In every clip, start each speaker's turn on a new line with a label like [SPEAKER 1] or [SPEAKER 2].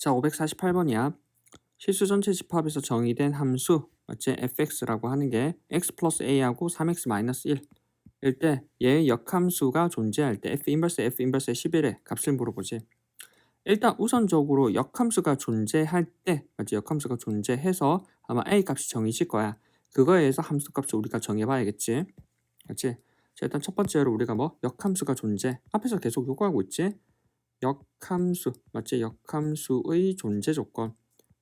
[SPEAKER 1] 자, 548번이야. 실수 전체 집합에서 정의된 함수, 맞지? fx라고 하는 게 x 플러스 a하고 3x 마이너스 1 일 때 얘의 역함수가 존재할 때 f 인버스 f 인버스의 11의 값을 물어보지. 일단 우선적으로 역함수가 존재할 때, 맞지? 역함수가 존재해서 아마 a 값이 정해질 거야. 그거에 의해서 함수 값을 우리가 정해봐야겠지. 맞지? 자, 일단 첫 번째로 우리가 뭐 역함수가 존재. 앞에서 계속 요구하고 있지. 역함수, 맞지? 역함수의 존재 조건.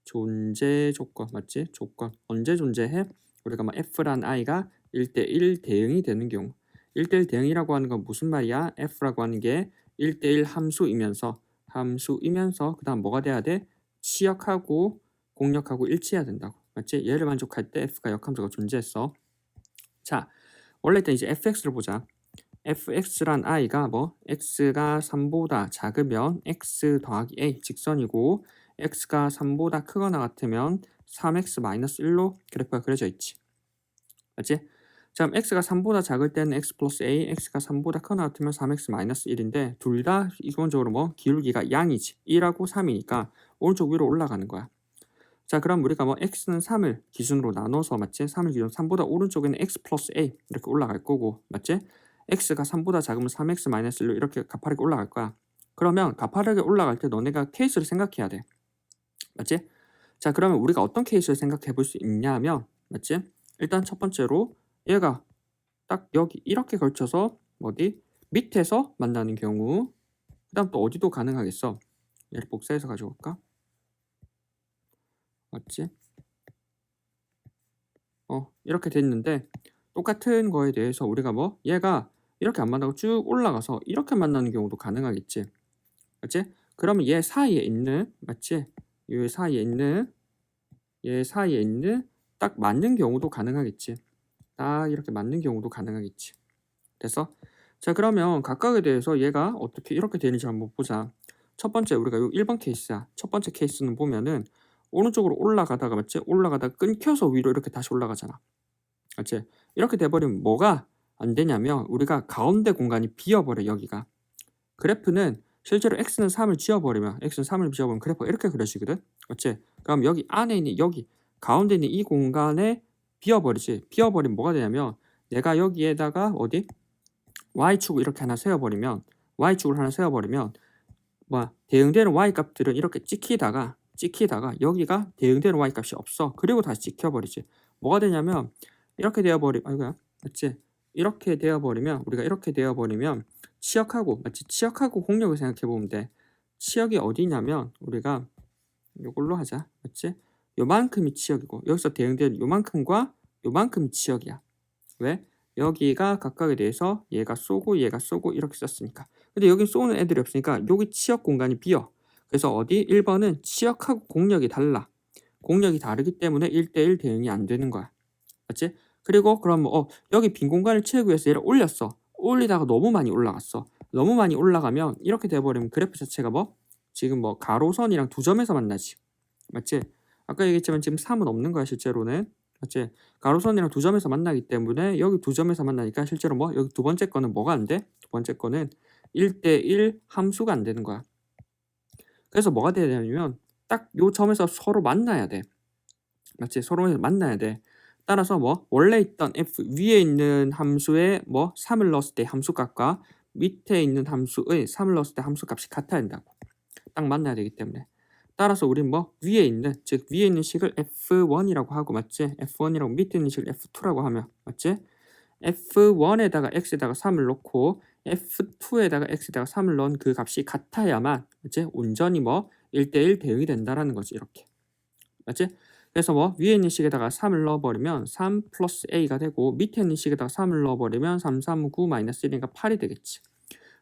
[SPEAKER 1] 존재 조건, 맞지? 조건. 언제 존재해? 우리가 뭐 f란 i가 1대1 대응이 되는 경우. 1대1 대응이라고 하는 건 무슨 말이야? f라고 하는 게 1대1 함수이면서 함수이면서 그 다음 뭐가 돼야 돼? 치역하고 공역하고 일치해야 된다고. 맞지? 얘를 만족할 때 f가 역함수가 존재했어. 자, 원래 일단 이제 fx를 보자. Fx란 i가 뭐 x가 3보다 작으면 x 더하기 a 직선이고 x가 3보다 크거나 같으면 3x 마이너스 1로 그래프가 그려져 있지. 맞지? 자, x가 3보다 작을 때는 x 플러스 a, x가 3보다 크거나 같으면 3x 마이너스 1인데 둘 다 기본적으로 뭐 기울기가 양이지. 1하고 3이니까 오른쪽 위로 올라가는 거야. 자, 그럼 우리가 뭐 x는 3을 기준으로 나눠서 맞지? 3을 기준 3보다 오른쪽에는 x 플러스 a 이렇게 올라갈 거고 맞지? X가 3보다 작으면 3x 마이너스 1로 이렇게 가파르게 올라갈 거야. 그러면 가파르게 올라갈 때 너네가 케이스를 생각해야 돼. 맞지? 자, 그러면 우리가 어떤 케이스를 생각해 볼 수 있냐면 맞지? 일단 첫 번째로 얘가 딱 여기 이렇게 걸쳐서 어디 밑에서 만나는 경우 그다음 또 어디도 가능하겠어. 얘를 복사해서 가져올까? 맞지? 어, 이렇게 됐는데 똑같은 거에 대해서 우리가 뭐 얘가 이렇게 안 만나고 쭉 올라가서 이렇게 만나는 경우도 가능하겠지. 맞지? 그러면 얘 사이에 있는 맞지? 이 사이에 있는 얘 사이에 있는 딱 맞는 경우도 가능하겠지. 딱 이렇게 맞는 경우도 가능하겠지. 됐어? 자 그러면 각각에 대해서 얘가 어떻게 이렇게 되는지 한번 보자. 첫 번째 우리가 요 1번 케이스야. 첫 번째 케이스는 보면은 오른쪽으로 올라가다가 맞지? 올라가다가 끊겨서 위로 이렇게 다시 올라가잖아. 맞지? 이렇게 돼버리면 뭐가 안 되냐면 우리가 가운데 공간이 비어버려 여기가. 그래프는 실제로 x는 3을 지워버리면 x는 3을 지워버리면 그래프가 이렇게 그려지거든. 맞지? 그럼 여기 안에 있는 여기 가운데 있는 이 공간에 비어버리지. 비어버리면 뭐가 되냐면 내가 여기에다가 어디 y축을 이렇게 하나 세워버리면 y축을 하나 세워버리면 뭐 대응되는 y 값들은 이렇게 찍히다가 찍히다가 여기가 대응되는 y 값이 없어. 그리고 다시 찍혀버리지. 뭐가 되냐면 이렇게 되어버리 아이고야 맞지? 이렇게 되어버리면 우리가 이렇게 되어버리면 치역하고 맞지? 치역하고 공력을 생각해 보면 돼. 치역이 어디냐면 우리가 이걸로 하자 맞지? 요만큼이 치역이고 여기서 대응되는 요만큼과 요만큼이 치역이야. 왜? 여기가 각각에 대해서 얘가 쏘고 얘가 쏘고 이렇게 썼으니까. 근데 여기 쏘는 애들이 없으니까 여기 치역 공간이 비어. 그래서 어디 1번은 치역하고 공력이 달라. 공력이 다르기 때문에 1대1 대응이 안 되는 거야. 맞지? 그리고 그럼 뭐 어, 여기 빈 공간을 채우기 위해서 얘를 올렸어. 올리다가 너무 많이 올라갔어. 너무 많이 올라가면 이렇게 돼버리면 그래프 자체가 뭐 지금 뭐 가로선이랑 두 점에서 만나지. 맞지? 아까 얘기했지만 지금 3은 없는 거야 실제로는. 맞지? 가로선이랑 두 점에서 만나기 때문에 여기 두 점에서 만나니까 실제로 뭐 여기 두 번째 거는 뭐가 안 돼? 두 번째 거는 1대1 함수가 안 되는 거야. 그래서 뭐가 돼야 되냐면 딱 요 점에서 서로 만나야 돼. 맞지? 서로 만나야 돼. 따라서 뭐 원래 있던 f 위에 있는 함수에 뭐 3을 넣었을 때 함수값과 밑에 있는 함수의 3을 넣었을 때 함수값이 같아야 된다고. 딱 만나야 되기 때문에. 따라서 우린 뭐 위에 있는 즉 위에 있는 식을 f1이라고 하고 맞지? f1이라고 밑에 있는 식을 f2라고 하면 맞지? f1에다가 x에다가 3을 넣고 f2에다가 x에다가 3을 넣은 그 값이 같아야만 맞지? 온전히 뭐 1대1 대응이 된다라는 거지 이렇게. 맞지? 그래서 뭐 위에 있는 식에다가 3을 넣어버리면 3 플러스 a가 되고 밑에 있는 식에다가 3을 넣어버리면 3, 3, 9 마이너스 1이니까 8이 되겠지.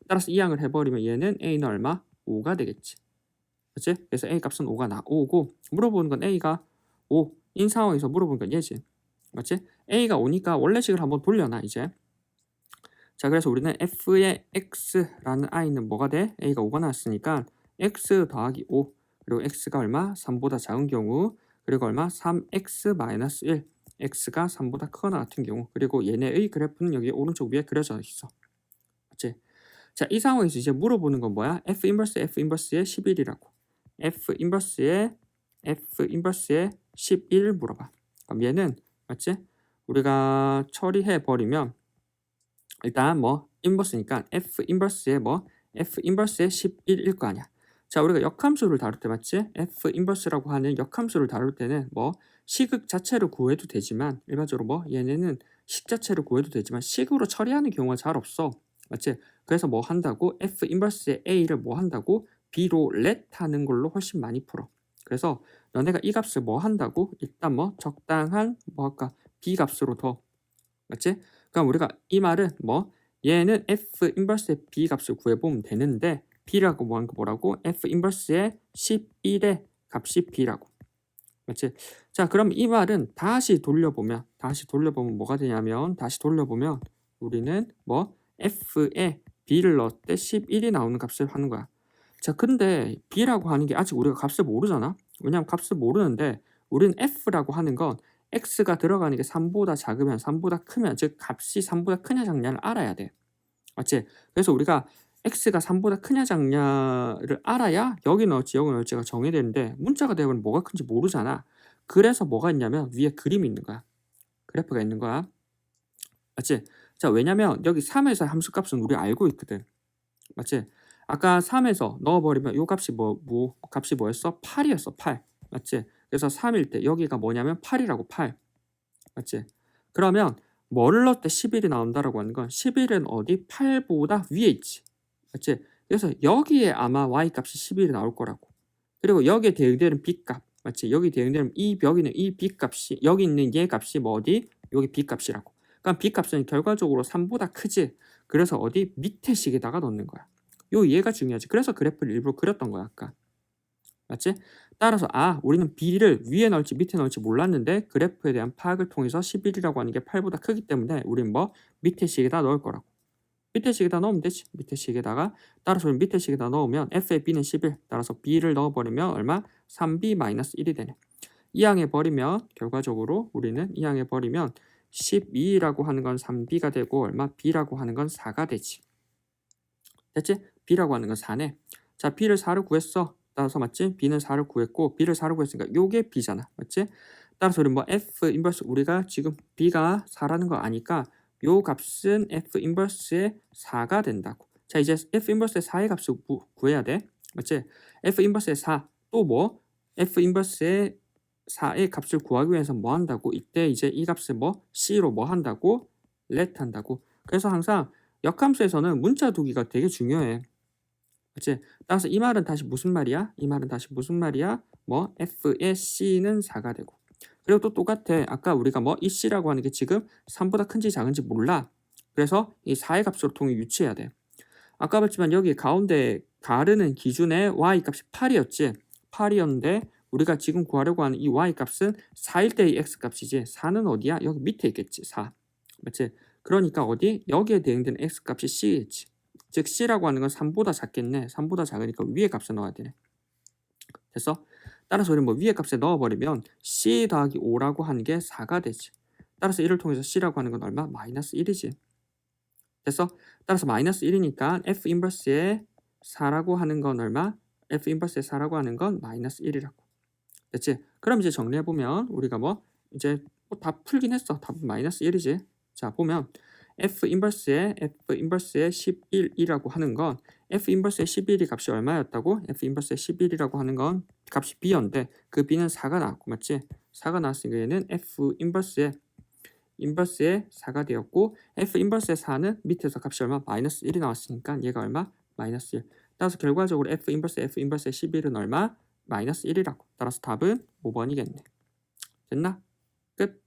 [SPEAKER 1] 따라서 이 양을 해버리면 얘는 a는 얼마? 5가 되겠지. 그치? 그래서 a 값은 5가 나오고 물어보는 건 a가 5인 상황에서 물어보는 건 얘지. 맞지? a가 5니까 원래 식을 한번 돌려놔 이제. 자 그래서 우리는 f의 x라는 i는 뭐가 돼? a가 5가 나왔으니까 x 더하기 5 그리고 x가 얼마? 3보다 작은 경우 그리고 얼마? 3x-1 x가 3보다 크거나 같은 경우 그리고 얘네의 그래프는 여기 오른쪽 위에 그려져 있어. 맞지? 자, 이 상황에서 이제 물어보는 건 뭐야? f 인버스 f 인버스의 11이라고. F 인버스에 F 인버스에 11 물어봐. 그럼 얘는 맞지? 우리가 처리해 버리면 일단 뭐 인버스니까 F 인버스에 뭐 F 인버스에 11일 거 아니야. 자, 우리가 역함수를 다룰 때 맞지? F 인버스라고 하는 역함수를 다룰 때는 뭐 식을 자체를 구해도 되지만 일반적으로 뭐 얘네는 식 자체를 구해도 되지만 식으로 처리하는 경우가 잘 없어. 맞지? 그래서 뭐 한다고 F 인버스의 A를 뭐 한다고 B로 let 하는 걸로 훨씬 많이 풀어. 그래서 너네가 이 값을 뭐 한다고 일단 뭐 적당한 뭐 할까 B 값으로 더 맞지? 그럼 우리가 이 말은 뭐 얘는 F 인버스의 B 값을 구해보면 되는데 B라고 뭐 하는 거 뭐라고? F 인버스의 11의 값이 B라고 맞지? 자 그럼 이 말은 다시 돌려보면 다시 돌려보면 뭐가 되냐면 다시 돌려보면 우리는 뭐 F에 B를 넣을 때 11이 나오는 값을 하는 거야 자 근데 B라고 하는 게 아직 우리가 값을 모르잖아 왜냐면 값을 모르는데 우리는 F라고 하는 건 x가 들어가는 게 3보다 작으면 3보다 크면 즉 값이 3보다 크냐 작냐를 알아야 돼. 맞지? 그래서 우리가 x가 3보다 크냐 작냐를 알아야 여기 넣을지 여기 넣을지가 정해되는데 문자가 되면 뭐가 큰지 모르잖아. 그래서 뭐가 있냐면 위에 그림이 있는 거야. 그래프가 있는 거야. 맞지? 자 왜냐면 여기 3에서 함수값은 우리 알고 있거든. 맞지? 아까 3에서 넣어버리면 요 값이 뭐, 뭐 값이 뭐였어? 8이었어 8. 맞지? 그래서 3일 때 여기가 뭐냐면 8이라고 8. 맞지? 그러면 뭐를 넣을 때 11이 나온다라고 하는 건 11은 어디 8보다 위에 있지. 맞지? 그래서 여기에 아마 y 값이 11이 나올 거라고. 그리고 여기에 대응되는 b 값. 맞지? 여기 대응되는 이 여기는 이 b 값이 여기 있는 얘 값이 뭐 어디? 여기 b 값이라고. 그럼 b 값은 결과적으로 3보다 크지. 그래서 어디 밑에 식에다가 넣는 거야. 요 얘가 중요하지. 그래서 그래프를 일부러 그렸던 거야, 아까. 맞지? 따라서 아 우리는 B를 위에 넣을지 밑에 넣을지 몰랐는데 그래프에 대한 파악을 통해서 11이라고 하는 게 8보다 크기 때문에 우리는 뭐 밑에 식에다 넣을 거라고 밑에 식에다 넣으면 되지 밑에 식에다가 따라서 밑에 식에다 넣으면 F의 B는 11 따라서 B를 넣어버리면 얼마? 3B-1이 되네 이항해 버리면 결과적으로 우리는 이항해 버리면 12라고 하는 건 3B가 되고 얼마? B라고 하는 건 4가 되지 됐지? B라고 하는 건 4네 자 B를 4로 구했어 따라서 맞지? B는 4를 구했고 B를 4로 구했으니까 요게 B잖아. 맞지? 따라서 우리 뭐 F 인버스 우리가 지금 B가 4라는 거 아니까 요 값은 F 인버스의 4가 된다고. 자 이제 F 인버스의 4의 값을 구, 구해야 돼. 맞지? F 인버스의 4 또 뭐? F 인버스의 4의 값을 구하기 위해서 뭐 한다고? 이때 이제 이 값을 뭐 C로 뭐 한다고? let 한다고. 그래서 항상 역함수에서는 문자 두기가 되게 중요해. 그치? 따라서 이 말은 다시 무슨 말이야? 이 말은 다시 무슨 말이야? 뭐 F의 C는 4가 되고 그리고 또 똑같아. 아까 우리가 뭐 이 C라고 하는 게 지금 3보다 큰지 작은지 몰라. 그래서 이 4의 값으로 통해 유치해야 돼. 아까 봤지만 여기 가운데 가르는 기준의 y 값이 8이었지. 8이었는데 우리가 지금 구하려고 하는 이 y 값은 4일 때의 x 값이지. 4는 어디야? 여기 밑에 있겠지. 4. 맞지? 그러니까 어디? 여기에 대응되는 x 값이 c겠지. 즉 C라고 하는 건 3보다 작겠네. 3보다 작으니까 위에 값에 넣어야 되네. 됐어? 따라서 우리는 뭐 위에 값에 넣어버리면 C 더하기 5라고 하는 게 4가 되지. 따라서 이를 통해서 C라고 하는 건 얼마? 마이너스 1이지. 됐어? 따라서 마이너스 1이니까 F 인버스의 4라고 하는 건 얼마? F 인버스의 4라고 하는 건 마이너스 1이라고. 됐지? 그럼 이제 정리해보면 우리가 뭐 이제 뭐 다 풀긴 했어. 답은 마이너스 1이지. 자 보면 F 인버스의 F 인버스의 11이라고 하는 건 F 인버스의 11이 값이 얼마였다고? F 인버스의 11이라고 하는 건 값이 B였는데 그 B는 4가 나왔고 맞지? 4가 나왔으니까 얘는 F 인버스의 인버스의 4가 되었고 F 인버스의 4는 밑에서 값이 얼마? 마이너스 1이 나왔으니까 얘가 얼마? 마이너스 1 따라서 결과적으로 F 인버스 F 인버스의 11은 얼마? 마이너스 1이라고 따라서 답은 5번이겠네 됐나? 끝